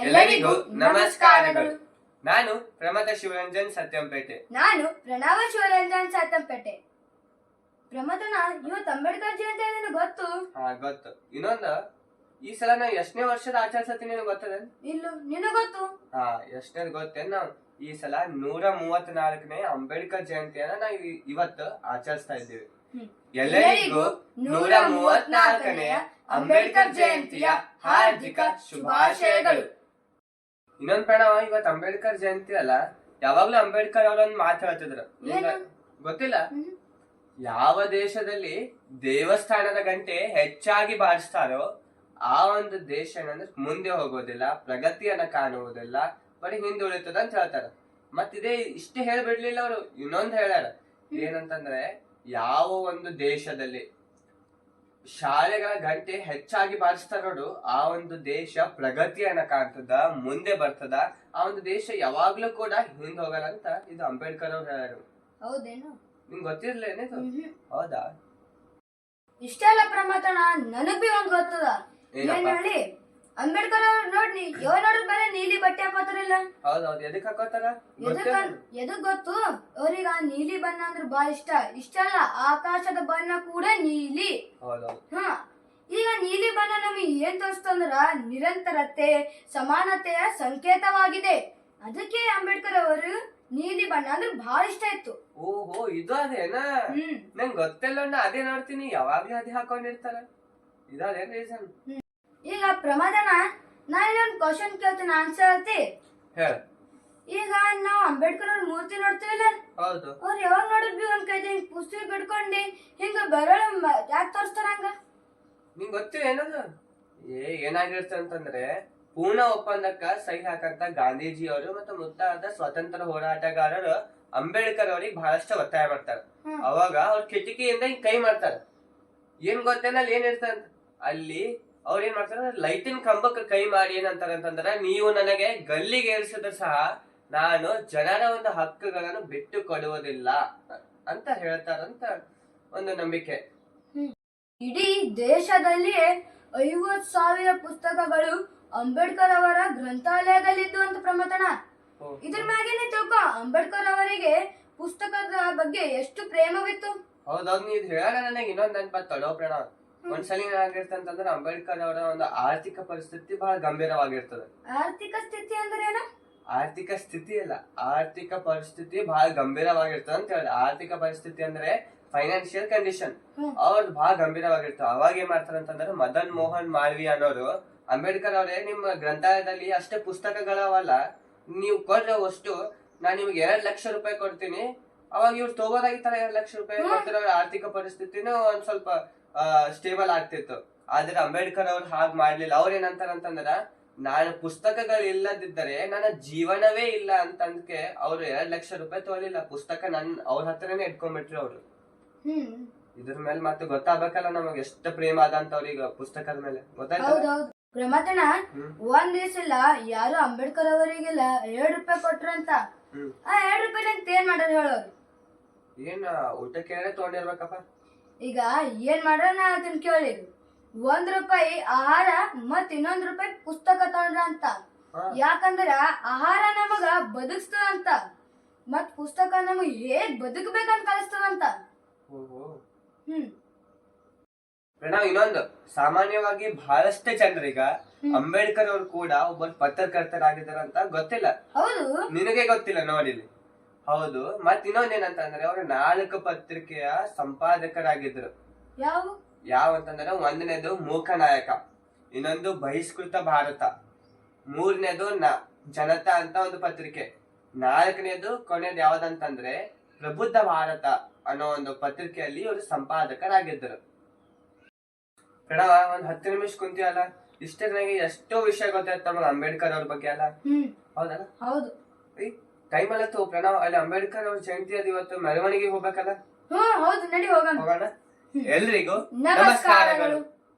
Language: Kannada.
ಎಲ್ಲರಿಗೂ ನಮಸ್ಕಾರಗಳು. ನಾನು ಪ್ರಮದ ಶಿವರಂಜನ್ ಸತ್ಯಂಪೇಟೆ. ನಾನು ಪ್ರಣವ ಶಿವರಂಜನ್ ಸತ್ಯಂಪೇಟೆ. ಪ್ರಮದನ ಇವತ್ತು ಅಂಬೇಡ್ಕರ್ ಜಯಂತಿ ಅಂತ ಗೊತ್ತು? ಹಾ ಗೊತ್ತು. ಇನ್ನೊಂದು ಈ ಸಲ ನಾವು ಎಷ್ಟನೇ ವರ್ಷದ ಆಚರಿಸತ್ತೀನಿ ನಿನಗೆ ಗೊತ್ತದ? ಇಲ್ಲ ನಿನಗೆ ಗೊತ್ತು? ಹಾ ಎಷ್ಟನೇ ಗೊತ್ತೇನ್ ನಾವು ಈ ಸಲ ನೂರ ಮೂವತ್ನಾಲ್ಕನೇ ಅಂಬೇಡ್ಕರ್ ಜಯಂತಿಯನ್ನ ನಾವು ಇವತ್ತು ಆಚರಿಸ್ತಾ ಇದ್ದೀವಿ. ಎಲ್ಲರಿಗೂ ನೂರ ಮೂವತ್ನಾಲ್ಕನೆಯ ಅಂಬೇಡ್ಕರ್ ಜಯಂತಿಯ ಹಾರ್ದಿಕ ಶುಭಾಶಯಗಳು. ಇನ್ನೊಂದ್ ಪ್ರಣವ ಇವತ್ ಅಂಬೇಡ್ಕರ್ ಜಯಂತಿ ಅಲ್ಲ ಯಾವಾಗ್ಲೂ ಅಂಬೇಡ್ಕರ್ ಅವರೊಂದು ಮಾತು ಹೇಳ್ತಿದ್ರು. ಗೊತ್ತಿಲ್ಲ? ಯಾವ ದೇಶದಲ್ಲಿ ದೇವಸ್ಥಾನದ ಗಂಟೆ ಹೆಚ್ಚಾಗಿ ಬಾರಿಸ್ತಾರೋ ಆ ಒಂದು ದೇಶ ಏನಂದ್ರೆ ಮುಂದೆ ಹೋಗೋದಿಲ್ಲ ಪ್ರಗತಿಯನ್ನ ಕಾಣುವುದಿಲ್ಲ ಬರೀ ಹಿಂದುಳಿತದ ಅಂತ ಹೇಳ್ತಾರ. ಮತ್ತಿದೇ ಇಷ್ಟೇ ಹೇಳ್ಬಿಡ್ಲಿಲ್ಲ ಅವರು ಇನ್ನೊಂದ್ ಹೇಳ್ಯಾರ. ಏನಂತಂದ್ರೆ ಯಾವ ಒಂದು ದೇಶದಲ್ಲಿ ಶಾಲೆಗಳ ಗಂಟೆ ಹೆಚ್ಚಾಗಿ ಬಾರಿಸ್ತಾ ನೋಡು ಆ ಒಂದು ದೇಶ ಪ್ರಗತಿಯನ್ನ ಕಾಣ್ತದ ಮುಂದೆ ಬರ್ತದ. ಆ ಒಂದು ದೇಶ ಯಾವಾಗ್ಲೂ ಕೂಡ ಹಿಂದ್ ಹೋಗಲ್ಲ ಅಂತ ಇದು ಅಂಬೇಡ್ಕರ್ ಅವ್ರು ಹೇಳಾರು. ಹೌದೇನು? ನಿಂಗ್ ಗೊತ್ತಿರ್ಲೇನೆ ಹೌದಾ? ಇಷ್ಟೆಲ್ಲ ಪ್ರಮಥನ ನನಗ್ ಬಿ ಒಂದ್ ಗೊತ್ತದ. ಏನ್ ಹೇಳಿ? ಅಂಬೇಡ್ಕರ್ ಅವ್ರು ಯಾವ ನೋಡ್ರಿ ಬರೀ ನೀಲಿ ಬಟ್ಟೆ ಹಾಕೋತಾರಲ್ಲ? ಹೌದೌದು. ಎದಕ್ ಹಾಕೋತಾರ? ಎದಕ್ ಎದಕ್ ಗೊತ್ತು? ಅವ್ರಿಗೆ ಆ ನೀಲಿ ಬಣ್ಣ ಅಂದ್ರೆ ಬಾ ಇಷ್ಟ. ಇಷ್ಟ ಅಲ್ಲ ಆಕಾಶದ ಬಣ್ಣ ಕೂಡ ನೀಲಿ. ಹ. ಈಗ ನೀಲಿ ಬಣ್ಣ ನಮಗೆ ಏನ್ ತೋರಿಸ್ತಂದ್ರ ನಿರಂತರತೆ ಸಮಾನತೆಯ ಸಂಕೇತವಾಗಿದೆ. ಅದಕ್ಕೆ ಅಂಬೇಡ್ಕರ್ ಅವರು ನೀಲಿ ಬಣ್ಣ ಅಂದ್ರೆ ಬಹಳ ಇಷ್ಟ ಇತ್ತು. ಓಹೋ ಇದು ಅದೇನಾ? ನಂಗೆ ಗೊತ್ತಿಲ್ಲ ಅಣ್ಣ ಅದೇ ನೋಡ್ತೀನಿ. ಯಾವಾಗ್ಲೂ ಅದೇ ಹಾಕೊಂಡಿರ್ತಾರ. ಇದೇ ರೀಸನ್ ಈಗ ಪ್ರಮಾದನ ನಾನು ಇನ್ನೊಂದು ಕ್ವಶನ್ ಕೇಳ್ತೀನಿ ಆನ್ಸರ್ ಹೇಳ್ತಿ? ಹೇಳ. ಈಗ ನಾವು ಅಂಬೇಡ್ಕರ್ ಅವ್ರ ಮೂರ್ತಿ ನೋಡ್ತೀವಿಲ್ಲ ಹೌದು. ಅವ್ರು ಯಾವಾಗ ನೋಡಿದ್ವಿ ಒಂದ್ ಕೈ ಹಿಂಗ್ ಪುಸ್ತಕ ಬಿಡ್ಕೊಂಡಿ ಹಿಂಗ ಬರೋಳ ಯಾಕೆ ತೋರಿಸ್ತಾರ ಹಂಗ? ನಿಂಗೆ ಗೊತ್ತಿಲ್ಲ ಏನದು? ಏ ಏನಾಗಿರುತ್ತೆ ಅಂತಂದ್ರೆ ಪೂರ್ಣ ಒಪ್ಪಂದಕ್ಕ ಸಹಿ ಹಾಕಂತ ಗಾಂಧೀಜಿ ಅವರು ಮತ್ತು ಮುತ್ತಾದ ಸ್ವತಂತ್ರ ಹೋರಾಟಗಾರರು ಅಂಬೇಡ್ಕರ್ ಅವ್ರಿಗೆ ಬಹಳಷ್ಟು ಒತ್ತಾಯ ಮಾಡ್ತಾರೆ. ಅವಾಗ ಅವ್ರ ಕಿಟಕಿಯಿಂದ ಹಿಂಗ್ ಕೈ ಮಾಡ್ತಾರ. ಏನ್ ಗೊತ್ತೇನ ಅಲ್ಲಿ ಏನ್ ಇರ್ತಂತ ಅಲ್ಲಿ ಅವ್ರ ಏನ್ ಮಾಡ್ತಾರೆ ಲೈಟಿನ ಕಂಬಕ್ಕೆ ಕೈ ಮಾಡಿ ಏನಂತಾರೆ ಅಂತಂದ್ರೆ ನೀವು ನನಗೆ ಗಲ್ಲಿಗೆ ಏರಿಸಿದ್ರು ಸಹ ನಾನು ಜನರ ಒಂದು ಹಕ್ಕುಗಳನ್ನು ಬಿಟ್ಟು ಕೊಡುವುದಿಲ್ಲ ಅಂತ ಹೇಳ್ತಾರಂತ ಒಂದು ನಂಬಿಕೆ. ಇಡೀ ದೇಶದಲ್ಲಿ ಐವತ್ ಸಾವಿರ ಪುಸ್ತಕಗಳು ಅಂಬೇಡ್ಕರ್ ಅವರ ಗ್ರಂಥಾಲಯದಲ್ಲಿದ್ದು ಅಂತ ಪ್ರಮತನ ಓ. ಇದ್ರ ಮ್ಯಾಗೇನೆ ತಿಳ್ಕೊ ಅಂಬೇಡ್ಕರ್ ಅವರಿಗೆ ಪುಸ್ತಕದ ಬಗ್ಗೆ ಎಷ್ಟು ಪ್ರೇಮವಿತ್ತು? ಹೌದೌದು ನೀವು ಹೇಳ ನನಗೆ ಇನ್ನೊಂದು ನೆನಪ ತಡೋ ಪ್ರಣವ. ಒಂದ್ಸಲಿ ಏನಾಗಿರ್ತಂತಂದ್ರೆ ಅಂಬೇಡ್ಕರ್ ಅವರ ಒಂದು ಆರ್ಥಿಕ ಪರಿಸ್ಥಿತಿ ಬಹಳ ಗಂಭೀರವಾಗಿರ್ತದೆ. ಆರ್ಥಿಕ ಸ್ಥಿತಿ ಅಂದ್ರೆ ಏನು? ಆರ್ಥಿಕ ಸ್ಥಿತಿ ಅಲ್ಲ ಆರ್ಥಿಕ ಪರಿಸ್ಥಿತಿ ಬಹಳ ಗಂಭೀರವಾಗಿರ್ತದೆ ಅಂತ ಹೇಳಿ ಆರ್ಥಿಕ ಪರಿಸ್ಥಿತಿ ಅಂದ್ರೆ ಫೈನಾನ್ಷಿಯಲ್ ಕಂಡೀಷನ್. ಅವ್ರದ್ದು ಬಹಳ ಗಂಭೀರವಾಗಿರ್ತದೆ. ಅವಾಗ ಏನ್ ಮಾಡ್ತಾರೆ ಅಂತಂದ್ರೆ ಮದನ್ ಮೋಹನ್ ಮಾಳ್ವಿ ಅನ್ನೋರು ಅಂಬೇಡ್ಕರ್ ಅವರೇ ನಿಮ್ಮ ಗ್ರಂಥಾಲಯದಲ್ಲಿ ಅಷ್ಟೇ ಪುಸ್ತಕಗಳವಲ್ಲ ನೀವು ಕೊಡ್ರೆ ಅಷ್ಟು ನಾನು ನಿಮ್ಗೆ ಎರಡ್ ಲಕ್ಷ ರೂಪಾಯಿ ಕೊಡ್ತೀನಿ ಅವಾಗ ಇವ್ರು ತಗೋದಾಗಿತ್ತಲ್ಲ ಎರಡು ಲಕ್ಷ ರೂಪಾಯಿ ಅವ್ರ ಆರ್ಥಿಕ ಪರಿಸ್ಥಿತಿನೂ ಒಂದ್ ಸ್ವಲ್ಪ ಸ್ಟೇಬಲ್ ಆಗ್ತಿತ್ತು. ಆದ್ರೆ ಅಂಬೇಡ್ಕರ್ ಅವ್ರು ಹಾಗ್ ಮಾಡ್ಲಿಲ್ಲ. ಅವ್ರ ಏನಂತಾರಂತಂದ್ರ ನಾನು ಪುಸ್ತಕಗಳು ಇಲ್ಲದಿದ್ದರೆ ನನ್ನ ಜೀವನವೇ ಇಲ್ಲ ಅಂತಂದಕ್ಕೆ ಅವ್ರು ಎರಡ್ ಲಕ್ಷ ರೂಪಾಯಿ ತೋರಿಲ್ಲ ಪುಸ್ತಕ ನನ್ ಅವ್ರ ಹತ್ರನೇ ಇಟ್ಕೊಂಡ್ಬಿಟ್ರು ಅವ್ರು. ಇದ್ರ ಮೇಲೆ ಮತ್ತೆ ಗೊತ್ತಾಗ್ಬೇಕಲ್ಲ ನಮಗ್ ಎಷ್ಟು ಪ್ರೇಮ ಅದ ಅಂತ ಅವ್ರಿಗ ಪುಸ್ತಕದ ಮೇಲೆ. ಪ್ರಮತನ ಹ್ಮ್. ಒಂದ್ ದಿವಸ ಇಲ್ಲ ಯಾರು ಅಂಬೇಡ್ಕರ್ ಅವರಿಗೆಲ್ಲ ಎರಡ್ ರೂಪಾಯಿ ಕೊಟ್ರಂತ. ಆ ಎರಡ್ ರೂಪಾಯಿ ನಂಗೆ ಏನ್ ಮಾಡೋದು ಹೇಳೋರು. ಏನ್ ಊಟಕ್ಕೆ ತಗೊಂಡಿರ್ಬೇಕಪ್ಪ? ಈಗ ಏನ್ ಮಾಡ್ರ ಅದನ್ನ ಕೇಳಿ. ಒಂದ್ ರೂಪಾಯಿ ಆಹಾರ ಮತ್ ಇನ್ನೊಂದ್ ರೂಪಾಯಿ ಪುಸ್ತಕ ತಗೊಂಡ್ರ ಅಂತ. ಯಾಕಂದ್ರ ಆಹಾರ ನಮಗ ಬದುಕ್ಸ್ತದಂತ. ಮತ್ ಪುಸ್ತಕ ನಮಗ್ ಹೇಗ್ ಬದುಕ್ಬೇಕಂತ ಕಲಿಸ್ತದಂತ ಹ್ಮ್. ಪ್ರಣವ್ ಇನ್ನೊಂದು. ಸಾಮಾನ್ಯವಾಗಿ ಬಹಳಷ್ಟು ಜನರಿಗ. ಅಂಬೇಡ್ಕರ್ ಅವ್ರು ಕೂಡ ಒಬ್ಬ ಪತ್ರಕರ್ತರಾಗಿದ್ದಾರಂತ ಗೊತ್ತಿಲ್ಲ. ಹೌದು. ನಿನಗೆ ಗೊತ್ತಿಲ್ಲ ನೋಡಿಲಿ ಹೌದು. ಮತ್ ಇನ್ನೊಂದ್ ಏನಂತಂದ್ರೆ ಅವರು ನಾಲ್ಕು ಪತ್ರಿಕೆಯ ಸಂಪಾದಕರಾಗಿದ್ರು. ಯಾವ? ಯಾವ ಅಂತಂದ್ರೆ ಒಂದನೇದು ಮೂಕನಾಯಕ ಇನ್ನೊಂದು ಬಹಿಷ್ಕೃತ ಭಾರತ ಮೂರನೇದು ನ ಜನತಾ ಅಂತ ಒಂದು ಪತ್ರಿಕೆ. ನಾಲ್ಕನೇದು ಕೊನೆಯದು ಯಾವ್ದಂತಂದ್ರೆ ಪ್ರಬುದ್ಧ ಭಾರತ ಅನ್ನೋ ಒಂದು ಪತ್ರಿಕೆಯಲ್ಲಿ ಇವರು ಸಂಪಾದಕರಾಗಿದ್ದರು ಕಣವಾ ಒಂದ್ ಹತ್ತು ನಿಮಿಷ ಕುಂತೀವಲ್ಲ ಇಷ್ಟೇ ನನಗೆ ಎಷ್ಟೋ ವಿಷಯ ಗೊತ್ತಾಯ್ತು ನಮಗೆ ಅಂಬೇಡ್ಕರ್ ಅವ್ರ ಬಗ್ಗೆ ಅಲ್ಲ? ಹೌದಲ್ಲ? ಹೌದು. ಟೈಮ್ ಅಲ್ಲತ್ತು ಪ್ರಣವ್ ಅಲ್ಲಿ ಅಂಬೇಡ್ಕರ್ ಅವ್ರ ಜಯಂತಿ ಅದ ಇವತ್ತು ಮೆರವಣಿಗೆ ಹೋಗ್ಬೇಕಲ್ಲ? ಹ್ಮ್ ಹೌದು ನಡಿ ಹೋಗೋಣ. ಹೋಗೋಣ? ಎಲ್ರಿಗೂ ನಮಸ್ಕಾರಗಳು.